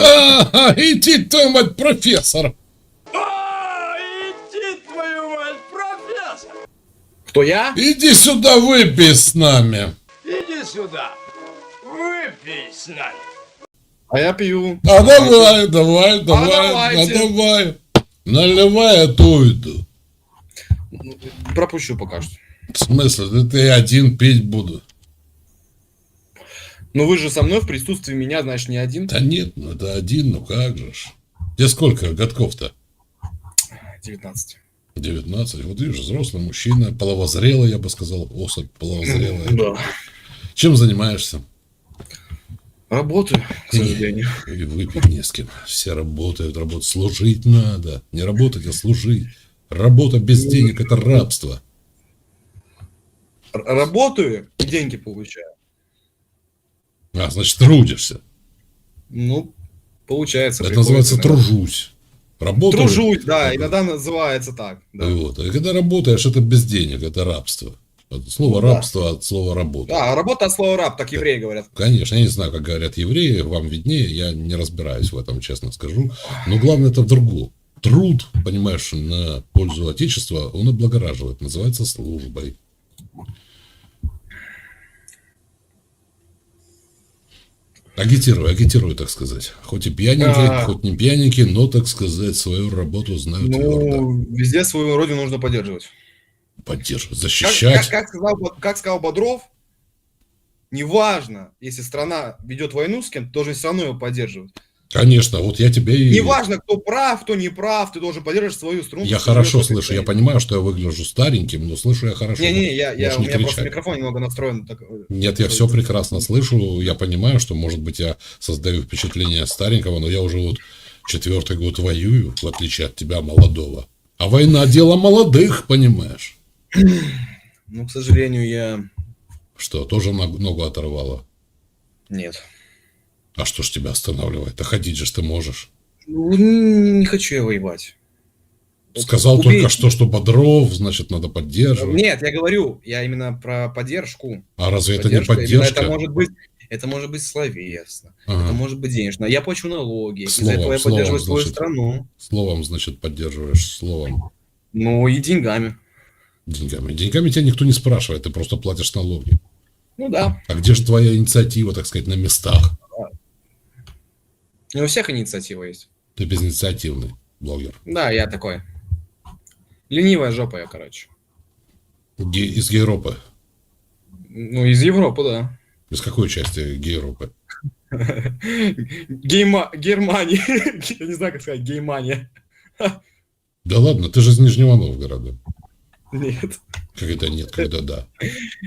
А, иди твою мать, профессор! А, иди твою мать, профессор! Кто я? Иди сюда, выпей с нами. Иди сюда, выпей с нами. А я пью. А давай, давай, давай, давайте. а давай. Наливай, а то уйду. Пропущу пока что. В смысле, да ты один пить буду. Ну вы же со мной в присутствии меня, значит, не один. Да нет, ну это один, ну как же ж. Тебе сколько годков-то? 19. 19. Вот видишь, взрослый мужчина, половозрелый, я бы сказал, особь половозрелая. Да. Чем занимаешься? Работаю, к сожалению. И выпить не с кем. Все работают, работать. Служить надо. Не работать, а служить. Работа без денег – это рабство. Работаю и деньги получаю. А, значит, трудишься. Ну, получается. Это называется приходится тружусь. Работаю. иногда. Тружусь, да, иногда называется так. да. Вот. И когда работаешь, это без денег, это рабство. Это слово Да. рабство от слова работа. Да, работа от слова раб, так евреи говорят. Конечно, я не знаю, как говорят евреи, вам виднее, я не разбираюсь в этом, честно скажу. Но главное это в другом. Труд, понимаешь, на пользу Отечества, он облагораживает, называется службой. Агитирую, агитирую, так сказать. Хоть и пьяненький, А. хоть не пьяненький, но, так сказать, свою работу знаю твердо. Ну, везде свою родину нужно поддерживать. Поддерживать, Как, защищать. как- как сказал, Бо- как сказал Бодров, неважно, если страна ведет войну с кем-то, должен все равно его поддерживать. Конечно, вот я тебе и... Неважно, кто прав, кто не прав, ты должен поддерживать свою страну. Я хорошо слышу, я понимаю, что я выгляжу стареньким, но слышу я хорошо. Не-не, я, я, у меня просто кричать. микрофон немного настроен. так, э, Нет, я все прекрасно слышу. Я понимаю, что, может быть, я создаю впечатление старенького, но я уже вот четвертый год воюю, в отличие от тебя, молодого. А война дело молодых, понимаешь? Ну, к сожалению, я... Что, тоже ног- ногу оторвало? Нет. А что ж тебя останавливает? Да ходить же ты можешь. Ну, не хочу я воевать. Сказал убей- только что, что Бодров, значит, надо поддерживать. Нет, я говорю, я именно про поддержку. А разве это не Поддержка, поддержка? Это может быть, это может быть словесно, Ага. это может быть денежно. Я плачу налоги, Словом, из-за этого я словом, поддерживаю свою значит. страну. Словом, значит, поддерживаешь словом. Ну и деньгами. Деньгами. Деньгами тебя никто не спрашивает, ты просто платишь налоги. Ну да. А где же твоя инициатива, так сказать, на местах? Не у всех инициатива есть. Ты безинициативный блогер. Да, я такой. Ленивая жопа я, короче. Ге- из Гейропы. Ну, из Европы, да. Из какой части Гейропы? Гейма... Германия. Я не знаю, как сказать, геймания. Да ладно, ты же из Нижнего Новгорода. Нет. Когда нет, когда да.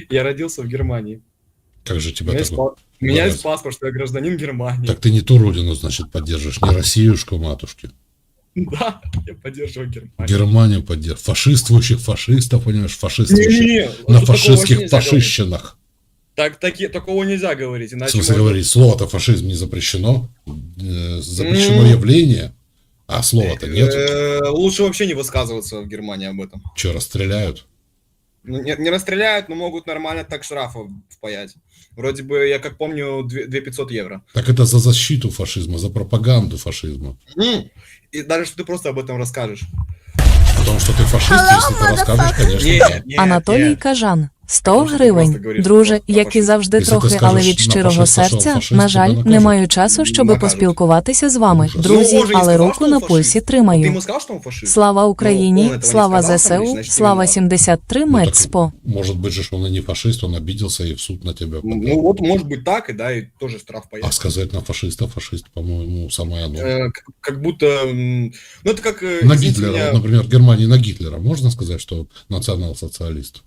Я родился в Германии. Как же тебя меня, такой... у меня есть паспорт, что я гражданин Германии. Так ты не ту родину, значит, поддерживаешь, не Россиюшку, матушки. Да, я поддерживаю Германию. Германию поддерживаешь. Фашиствующих фашистов, понимаешь, фашиствующих. Не-не-не, На тут такого вообще фашистских фашищенах. Так, таки, такого нельзя говорить, В иначе смысле можно- говорить, слово-то фашизм не запрещено. э, Запрещено Ну. явление, а слова-то нет. Э, Лучше вообще не высказываться в Германии об этом. Че, расстреляют? Ну, не, не расстреляют, но могут нормально так штрафа впаять. Вроде бы, я как помню, 2 500 евро. Так это за защиту фашизма, за пропаганду фашизма. И даже что ты просто об этом расскажешь. Потому что ты фашист, если ты расскажешь, конечно. Нет, нет, нет. Кажан. 100 Тому що ти гривень. просто говориш, Друже, що як і фашист. завжди Якщо ти трохи, скажеш але від на щирого фашиста, що серця, фашист, на тебе жаль, накажуть. не маю часу, щоб Накажуть. поспілкуватися з вами. Ужас. Друзі, Ну, може, і але сказав, руку що на фашист. пульсі Ты тримаю. ему сказал, что он фашист? Слава Ну, он Україні, этого не слава сказал, ЗСУ, значит, слава не надо. 73 Ну, так, Мецпо. Может быть же, что он и не фашист, он обиделся и в суд на тебя подал. Ну вот, может быть так, и да, и тоже штраф А появится. сказать на фашиста, фашист, по-моему, самое оно. Э, как, как будто, м, ну это как, э, на извините Гитлера, меня, вот, например, в Германии на Гитлера можно сказать, что национал-социалист?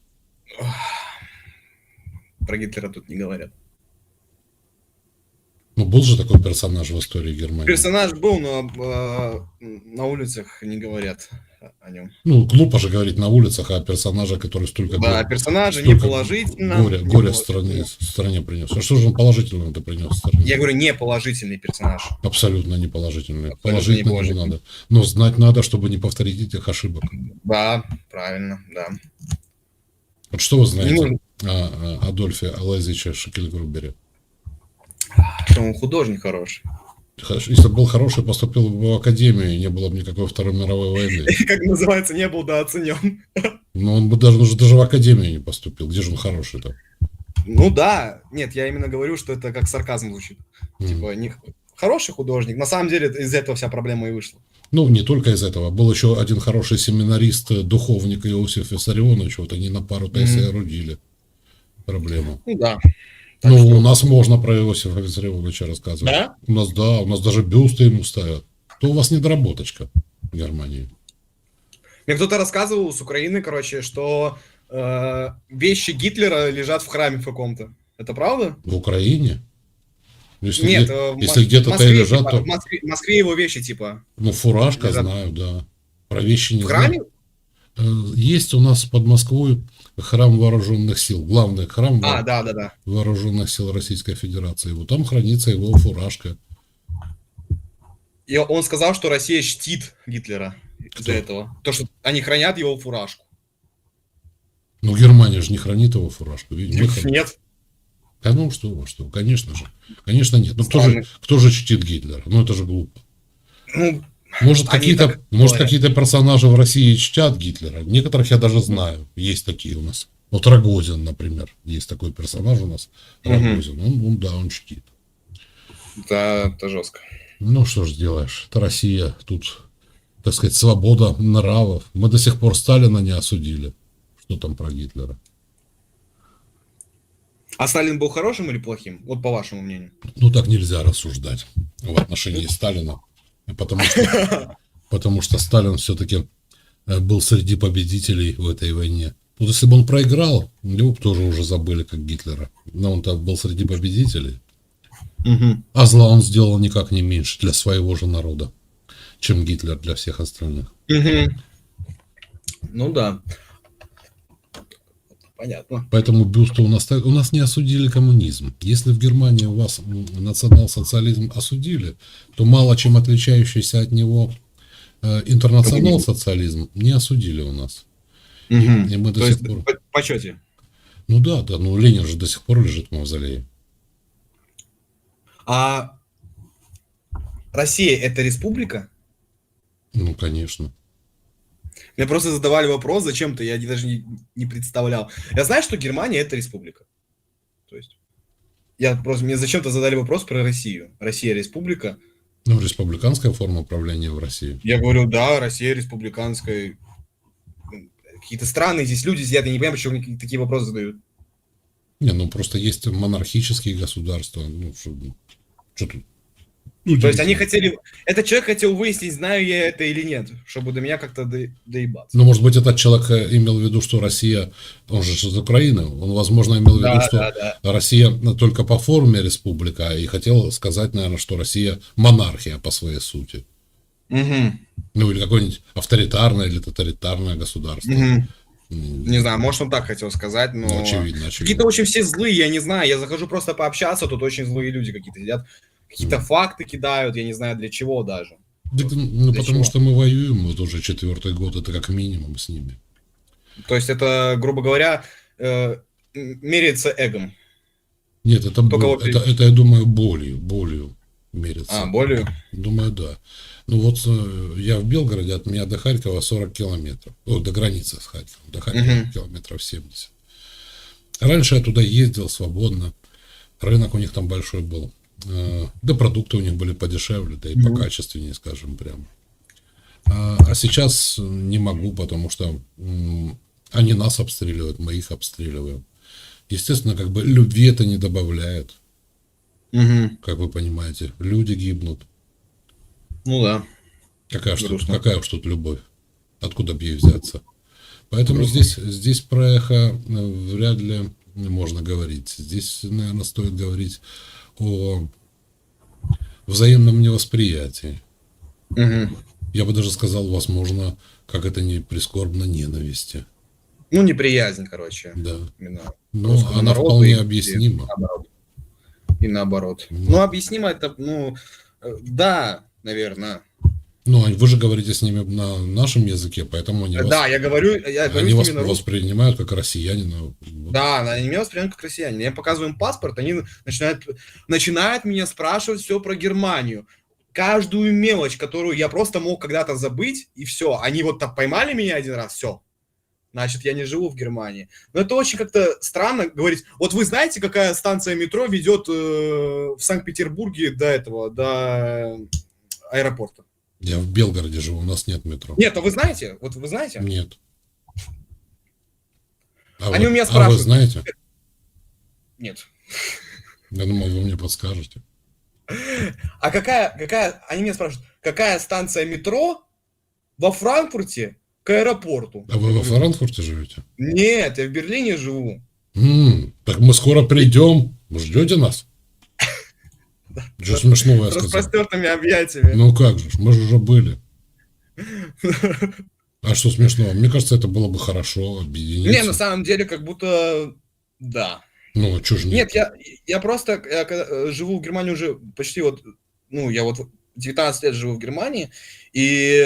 Про Гитлера тут не говорят. Ну, был же такой персонаж в истории Германии. Персонаж был, но э, на улицах не говорят о нем. Ну, глупо же говорить на улицах о персонаже, который столько Да, го- персонажа не столько положительно. горя, не горя положительно. стране, стране принес. А что же он положительного это принес стране? Я говорю, не положительный персонаж. Абсолютно не положительный. Абсолютно Положительно не не положительный. надо. Но знать надо, чтобы не повторить этих ошибок. Да, правильно, да. Вот что вы знаете нужно, о, о Адольфе Алазиче Шекельгрубере? что он художник хороший. Если бы был хороший, поступил бы в академию, и не было бы никакой Второй мировой войны. Как называется, не был дооценен. Но он бы даже, уже даже в академию не поступил. Где же он хороший-то? Ну да, нет, я именно говорю, что это как сарказм звучит. Мгм. Типа, не... хороший художник. На самом деле из этого вся проблема и вышла. Ну, не только из этого. Был еще один хороший семинарист, э, духовник Иосиф Виссарионович. Вот они на пару-то и Мгм. соорудили проблему. Ну да. Так ну, что- у нас можно про Иосифа Виссарионовича рассказывать. Да? У нас, да, у нас даже бюсты ему ставят. То у вас недоработочка в Германии. Мне кто-то рассказывал с Украины, короче, что э, вещи Гитлера лежат в храме в каком-то. Это правда? В Украине? Если Нет, где- э, в если где-то и лежат, типа, то- В Москве, в Москве его вещи, типа. Ну, фуражка Лежат. знаю, да. Про вещи не В храме? знаю. Э, Есть у нас под Москвой храм вооруженных сил. Главный храм А, во- да, да, да. вооруженных сил Российской Федерации. Вот там хранится его фуражка. И он сказал, что Россия чтит Гитлера из-за этого. То, что они хранят его фуражку. Ну, Германия же не хранит его фуражку. Храним. Нет. Да ну что, что, конечно же. Конечно нет. Ну кто же, кто же чтит Гитлера? Ну это же глупо. Ну, Может, какие-то, может, какие-то персонажи в России чтят Гитлера. Некоторых я даже знаю. Есть такие у нас. Вот Рогозин, например. Есть такой персонаж у нас. Рогозин. Он, он, да, он чтит. это, это жестко. Ну, что ж сделаешь. Это Россия. Тут, так сказать, свобода нравов. Мы до сих пор Сталина не осудили. Что там про Гитлера? А Сталин был хорошим или плохим? Вот по вашему мнению. Ну, так нельзя рассуждать в отношении Сталина. Потому что, потому что Сталин все-таки был среди победителей в этой войне. Вот если бы он проиграл, его бы тоже уже забыли, как Гитлера. Но он-то был среди победителей. А зла он сделал никак не меньше для своего же народа, чем Гитлер для всех остальных. Мгм. Ну да. Понятно. Поэтому бюсты у нас у нас не осудили коммунизм. Если в Германии у вас национал-социализм осудили, то мало чем отличающийся от него э, интернационал-социализм не осудили у нас. Мгм. И мы до То сих есть пор- по почете. Ну да, да, ну Ленин же до сих пор лежит в мавзолее. А Россия это республика? Ну, конечно. Мне просто задавали вопрос зачем-то, я даже не, не представлял. Я знаю, что Германия это республика. То есть я просто мне зачем-то задали вопрос про Россию. Россия республика. Ну, республиканская форма управления в России. Я говорю, да, Россия республиканская. Какие-то странные здесь люди сидят, я не понимаю, почему они такие вопросы задают. Не, ну просто есть монархические государства. Ну, что, что тут? Ну, То есть они хотели... Этот человек хотел выяснить, знаю я это или нет, чтобы до меня как-то до- доебаться. Ну, может быть, этот человек э, имел в виду, что Россия, он же из Украины, он, возможно, имел в виду, да, что да, да. Россия только по форме республика, и хотел сказать, наверное, что Россия монархия по своей сути. Мгм, Ну, или какое-нибудь авторитарное или тоталитарное государство. М, Не знаю, может он так хотел сказать, но... ну, очевидно, Какие-то очевидно. очень все злые, я не знаю, я захожу просто пообщаться, тут очень злые люди какие-то сидят, какие-то факты кидают, я не знаю для чего даже. Так, ну, Для потому чего? что мы воюем вот уже четвертый год, это как минимум с ними. То есть это, грубо говоря, э, меряется эгом. Нет, это, боль- это, это, я думаю, болью, болью мерится. А, болью? Думаю, да. Ну вот э, я в Белгороде, от меня до Харькова 40 километров. О, до границы с Харьковом. До Харькова Мгм. километров 70. Раньше я туда ездил свободно. Рынок у них там большой был. Да продукты у них были подешевле, да и Мгм. покачественнее, скажем прямо. А, а сейчас не могу, потому что они нас обстреливают, мы их обстреливаем. Естественно, как бы любви это не добавляет, Мгм. как вы понимаете. Люди гибнут. Ну да. Какая уж, тут, Грустно. какая уж тут любовь? Откуда бы ей взяться? Поэтому Грустно. здесь, здесь про эхо э, вряд ли можно говорить. Здесь, наверное, стоит говорить о взаимном невосприятии. Мгм. Я бы даже сказал, возможно, как это не прискорбно, ненависти. Ну, неприязнь, короче. Да. Русскому она народу вполне и- объяснима. наоборот. И наоборот. Ну. Ну, объяснимо это, ну, э, да, наверное. Но вы же говорите с ними на нашем языке, поэтому они, вас, Да, я говорю, я говорю они вас на воспринимают как россиянина. Да, они меня воспринимают как россияне. Я показываю им паспорт, они начинают, начинают меня спрашивать все про Германию. каждую мелочь, которую я просто мог когда-то забыть, и все. Они вот так поймали меня один раз, все. Значит, я не живу в Германии. Но это очень как-то странно говорить. Вот вы знаете, какая станция метро ведет э, в Санкт-Петербурге до этого, до аэропорта? Я в Белгороде живу, у нас нет метро. Нет, а вы знаете? Вот вы знаете? Нет. А Они вы, у меня а вы спрашивают. знаете? Нет. Я думал, вы мне подскажете. А какая, какая, они меня спрашивают, какая станция метро во Франкфурте к аэропорту? А вы во Франкфурте живете? Нет, я в Берлине живу. М, так мы скоро придем. Ждете нас? Что смешного я С сказал? распростертыми объятиями. Ну как же, мы же уже были. А что смешного? Мне кажется, это было бы хорошо объединиться. Не, на самом деле, как будто да. Ну, что ж Нет, я, я просто я когда, э, живу в Германии уже почти вот, ну, я вот 19 лет живу в Германии, и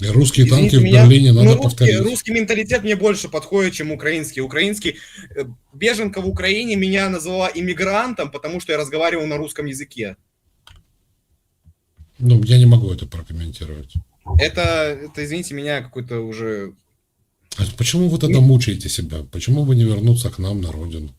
И русские танки в меня, Берлине надо ну, русский, повторить. русский менталитет мне больше подходит, чем украинский. Украинский э, беженка в Украине меня назвала иммигрантом, потому что я разговаривал на русском языке. Ну, я не могу это прокомментировать. Это, это извините меня, какой-то уже... А почему вы тогда мучаете себя? Почему бы не вернуться к нам на родину?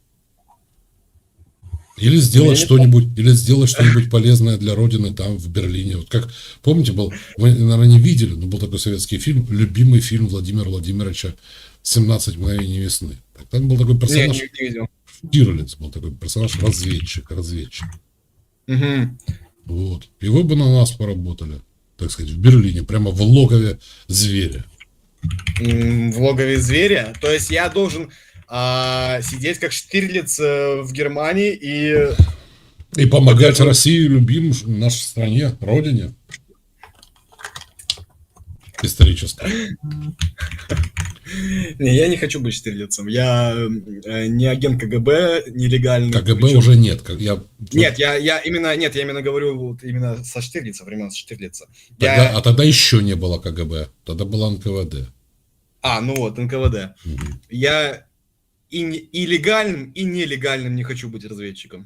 Или сделать не что-нибудь, или сделать что-нибудь полезное для родины там, в Берлине. Вот как, помните, был, вы, наверное, не видели, но был такой советский фильм, любимый фильм Владимира Владимировича «17 мгновений весны». Так Там был такой персонаж, не, не видел. Штирлиц был такой персонаж, разведчик, разведчик. Мгм. Вот. И вы бы на нас поработали, так сказать, в Берлине, прямо в логове зверя. В логове зверя. То есть я должен а, сидеть как Штирлиц э, в Германии и... И помогать России, любим нашей стране, родине. Исторической. Не, я не хочу быть Штирлицем. Я э, не агент КГБ, нелегальный. КГБ Причем- уже нет. как Я, Нет, я, я именно, нет, я именно говорю вот именно со Штирлица, времен Штирлица. Тогда- Я- А тогда еще не было КГБ. Тогда было НКВД. А, ну вот, НКВД. Мгм. Я и, и легальным, и нелегальным не хочу быть разведчиком.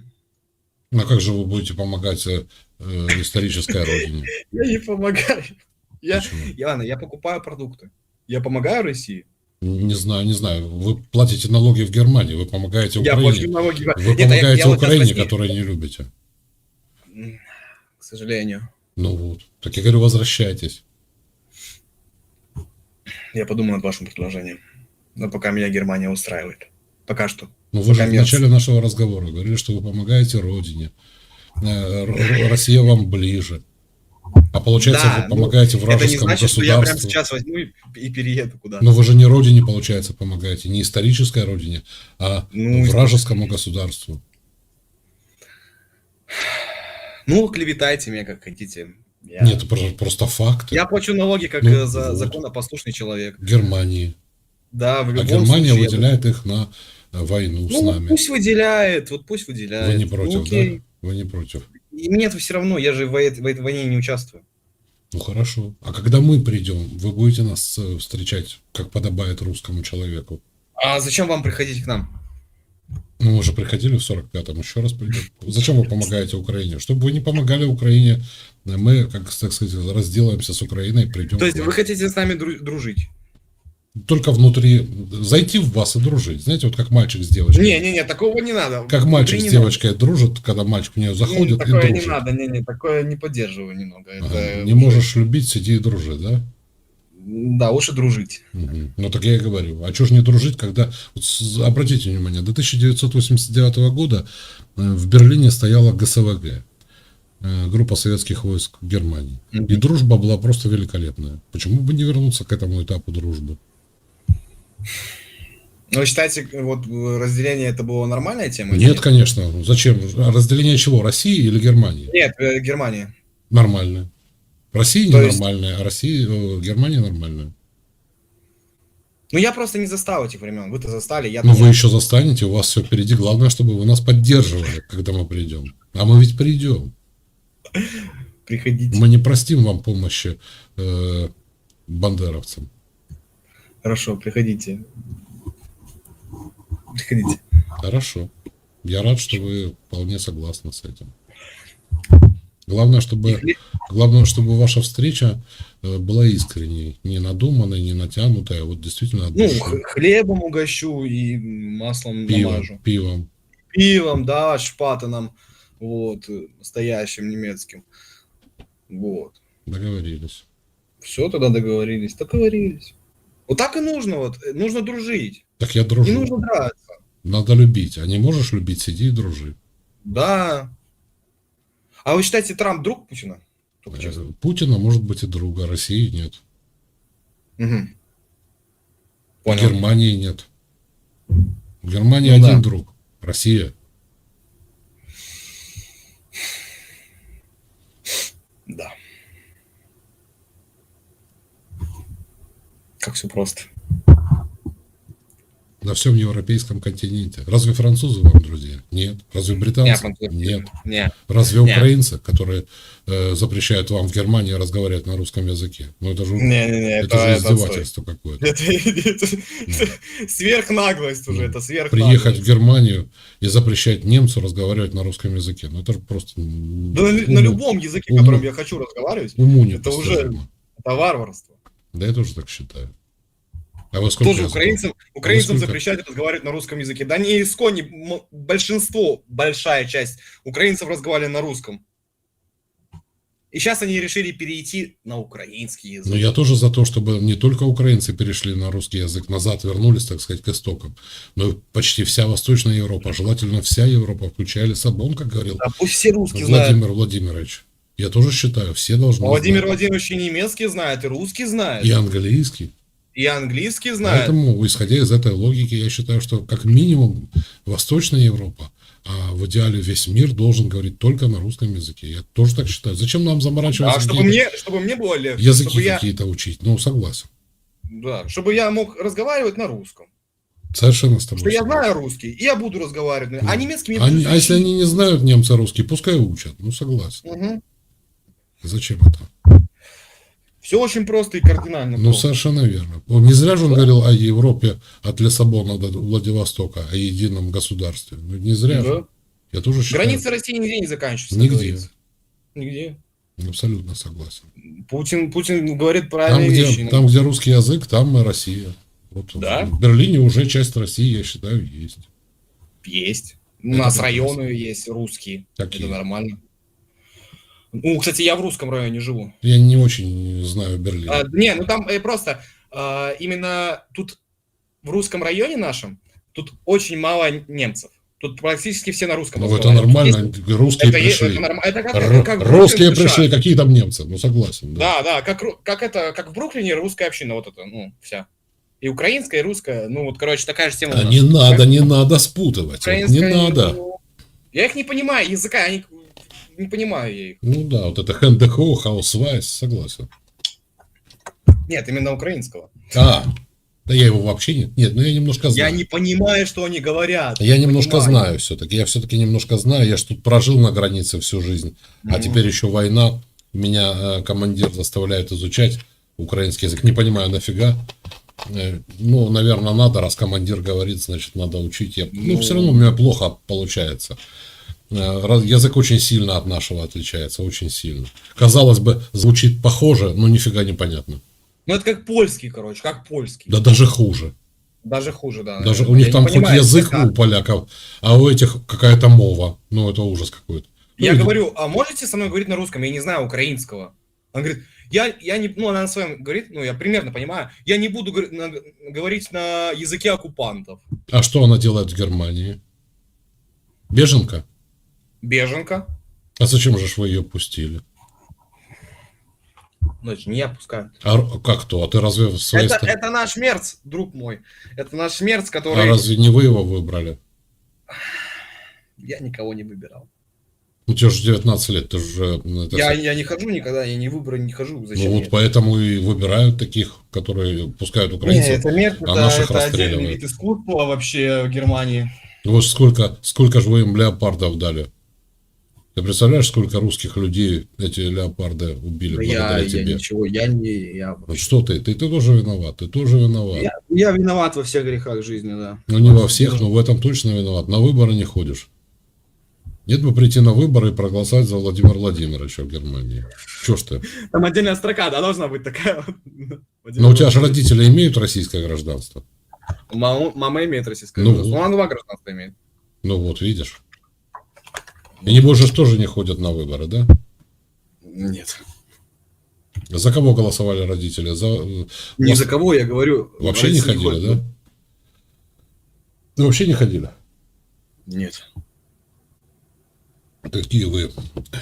Ну а как же вы будете помогать э, э, исторической родине? Я не помогаю. Я, ладно, я покупаю продукты. Я помогаю России. Не знаю, не знаю. Вы платите налоги в Германии, вы помогаете Я плачу Украине. налоги. Вы Нет, я- помогаете я вот Украине, возьми- которую не любите. К сожалению. Ну вот. Так я говорю, возвращайтесь. Я подумаю над вашим предложением. Но пока меня Германия устраивает. Пока что. Ну, вы же в начале нашего разговора говорили, что вы помогаете Родине. Э, Россия вам ближе. А получается, Да, вы ну, помогаете Это не вражескому значит, что я прямо государству. сейчас возьму и, и перееду куда-то. Но вы же не Родине, получается, помогаете. Не исторической Родине, а Ну, вражескому государству. Ну, клеветайте меня как хотите. Я, Нет, это про- просто факты. я плачу налоги как Ну, э, за вот. законопослушный человек. Германии. Да, в А любом Германия случае. выделяет их на э, войну с Ну, вот нами. пусть выделяет, вот пусть выделяет. Вы не Ну, против, окей. да? Вы не против. И мне все равно, я же в, этой- в этой войне не участвую. Ну хорошо. А когда мы придем, вы будете нас э, встречать, как подобает русскому человеку? А зачем вам приходить к нам? Ну, мы же приходили в 45-м, еще раз придем. Зачем вы помогаете Украине? Чтобы вы не помогали Украине, мы, как так сказать, разделаемся с Украиной, придем. То есть вы хотите с нами дру- дружить? Только внутри, зайти в вас и дружить. Знаете, вот как мальчик с девочкой. Не-не-не, такого не надо. Как Внутри мальчик с не девочкой дружит, когда мальчик в нее надо. заходит Не, и такое дружит. не надо, не-не, такое не поддерживаю немного. Ага. Это Не можешь любить, сиди и дружи, да? Да, лучше дружить. Мгм. Ну так я и говорю. А что ж не дружить, когда... вот обратите внимание, до 1989 года э, в Берлине стояла ГСВГ, э, группа советских войск Германии. Мгм. И дружба была просто великолепная. Почему бы не вернуться к этому этапу дружбы? Вы считаете, вот э, разделение это была нормальная тема? или Нет, конечно. Зачем? Разделение чего? России или Германии? Нет, э, Германия. Нормальное. Россия То есть- ненормальная, а Россия, э, Германия нормальная. Ну я просто не застал этих времен. Вы-то застали, я Ну, вы еще застанете, у вас все впереди. Главное, чтобы вы нас поддерживали, когда мы придем. А мы ведь придем. приходите. Мы не простим вам помощи э, бандеровцам. Хорошо, приходите. Приходите. Хорошо. Я рад, что вы вполне согласны с этим. Главное, чтобы, главное, чтобы ваша встреча э, была искренней, не надуманной, не натянутой, а вот действительно от Ну, души. х- хлебом угощу и маслом пивом, намажу. пивом. Пивом, да, шпатаном, вот, настоящим немецким. Вот. Договорились. Все, тогда договорились. Договорились. Вот так и нужно, вот. э, Нужно дружить. Так я Не дружу. нужно драться. Надо любить. А не можешь любить, сиди и дружи. Да. А вы считаете, Трамп друг Путина? Только честно. Э, Путина может быть и друга, России нет. В Понял. Германии нет. В Германии Ну один да. друг. Россия. Да. Как все просто. На всем европейском континенте. Разве французы вам друзья? Нет. Разве британцы? Нет. Не. Разве Не. украинцы, которые э, запрещают вам в Германии разговаривать на русском языке? Ну это же, Не-не-не, это это, же это, отстой. издевательство какое-то. Это, это сверхнаглость уже, это сверхнаглость. Приехать в Германию и запрещать немцу разговаривать на русском языке. Ну это же просто... Да на, на уму- любом языке, уму- которым я хочу разговаривать, Уму не это уже- это варварство. Да я тоже так считаю. А вы сколько Тоже украинцам, украинцам сколько? запрещать разговаривать на русском языке. Да не искони, большинство, большая часть украинцев разговаривали на русском. И сейчас они решили перейти на украинский язык. Но я тоже за то, чтобы не только украинцы перешли на русский язык, назад вернулись, так сказать, к истокам, но почти вся Восточная Европа, желательно вся Европа, включая Лиссабон, как говорил Да пусть все русские знают. Владимир Владимирович. Я тоже считаю, все должны Владимир знать. Владимирович и немецкий знает, и русский знает, И английский. и английский знает. Поэтому, исходя из этой логики, я считаю, что как минимум Восточная Европа, а в идеале весь мир должен говорить только на русском языке. Я тоже так считаю. Зачем нам заморачиваться? А чтобы какие-то мне, чтобы мне было легче, языки чтобы я, какие-то учить? Ну, согласен. да, чтобы я мог разговаривать на русском. Совершенно с тобой. Что я знаю русский, и я буду разговаривать. на- А немецкий мне придется а если они не знают немцы русский, пускай учат. Ну, согласен. Мгм. Зачем это? Все очень просто и кардинально. Ну, просто. совершенно верно. Не зря же он говорил о Европе от Лиссабона до Владивостока, о едином государстве. Ну, не зря же. Да. Я тоже считаю. Границы России нигде не заканчиваются. Нигде. говорится. Нигде. Абсолютно согласен. Путин, Путин говорит Там правильные где, вещи. там, где русский язык, там и Россия. Вот Да? В Берлине уже часть России, я считаю, есть. Есть. У Это нас прекрасно. районы есть русские. Какие? Это нормально. Ну, кстати, я в русском районе живу. Я не очень знаю Берлин. А, не, ну там э, просто а, именно тут в русском районе нашем тут очень мало немцев. Тут практически все на русском. Ну, это нормально. Есть- Русские Это, пришли. это норм- это как, Р- как Русские пришли, какие там немцы? Ну, согласен. Да. Да, да, как, как это, как в Бруклине русская община, вот это, ну, вся. И украинская, и русская, ну, вот, короче, такая же тема. А не надо, не надо спутывать. Вот не надо. ну, Я их не понимаю, языка, я не, не понимаю я их. Ну да, вот это хендехо, хаусвайс, согласен. Нет, именно украинского. А, да я его вообще нет. Нет, ну я немножко Я знаю. не понимаю, что они говорят. Я немножко понимаю. знаю все-таки. Я все-таки немножко знаю. Я ж тут прожил на границе всю жизнь. А Мгм. теперь еще война. Меня э, командир заставляет изучать украинский язык. Не понимаю, нафига. Э, Ну, наверное, надо, раз командир говорит, значит, надо учить. Я, ну, Ну. все равно у меня плохо получается. Э, Язык очень сильно от нашего отличается, очень сильно. Казалось бы, звучит похоже, но нифига не понятно. Ну, это как польский, короче, как польский. Да даже хуже. Даже хуже, да. Даже у них Я там хоть понимаю, язык языка. у поляков, а у этих какая-то мова. Ну, это ужас какой-то. Я Ну, говорю, а можете со мной говорить на русском? Я не знаю украинского. Он говорит, я, я не, ну, она на своем говорит, ну, я примерно понимаю, я не буду говор- на- говорить на языке оккупантов. А что она делает в Германии? Беженка? Беженка. А зачем же ж вы ее пустили? Ну, это же не я пускаю. А как то? А ты разве в своей Это, стране? это наш мерц, друг мой. Это наш мерц, А который... разве не вы его выбрали? Я никого не выбирал. Ну, тебе же 19 лет, ты же... ну, это Я, я не хожу никогда, я не выборы не хожу. Зачем ну, вот поэтому и выбирают таких, которые пускают Не, украинцев. это мерц, а это, наших это расстреливают. вид искусства вообще в Германии. Вот сколько, сколько же вы им леопардов дали? Ты представляешь, сколько русских людей эти леопарды убили Да я, благодаря я тебе? ничего, я не... Я, Ну что ты? ты? Ты тоже виноват, ты тоже виноват. я, я виноват во всех грехах жизни, да. Ну не во всех, но в этом точно виноват. На выборы не ходишь. Нет бы прийти на выборы и проголосовать за Владимира Владимировича в Германии. Чё ж ты? Там отдельная строка, да, должна быть такая. Но у тебя же родители имеют российское гражданство. Мама, мама имеет российское Ну гражданство. Ну, она два гражданства имеет. Ну вот, видишь. И небось же тоже не ходят на выборы, да? Нет. За кого голосовали родители? За... э, вас- за кого я говорю. Вообще не ходили, ходят. да? Ну, вообще не ходили. Нет. Какие вы,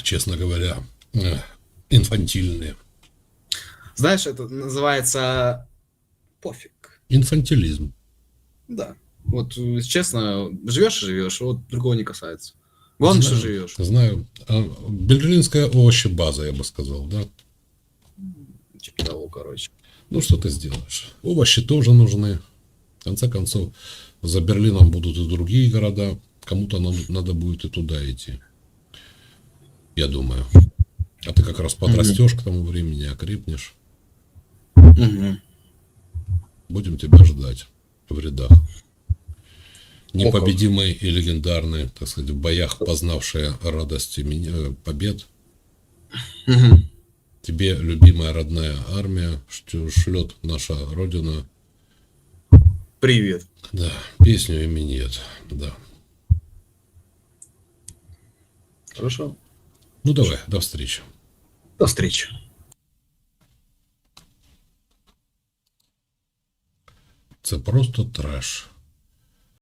честно говоря, э, инфантильные. Знаешь, это называется пофиг. Инфантилизм. Да. Вот, э, честно, живешь и живешь, вот другого не касается. Главное, что живешь. Знаю. А, Берлинская овощебаза, я бы сказал, да? Типа того, короче. Ну, что ты сделаешь? Овощи тоже нужны. В конце концов, за Берлином будут и другие города. Кому-то надо будет и туда идти. Я думаю. А ты как раз подрастешь к тому времени, окрепнешь. Мгм. Будем тебя ждать в рядах. Непобедимые и легендарные, так сказать, в боях познавшие радости меня- побед. Тебе любимая родная армия шлет наша Родина. Привет. Да, песню и минет. Да. Хорошо. Ну давай, до встречи. До встречи. Це просто треш.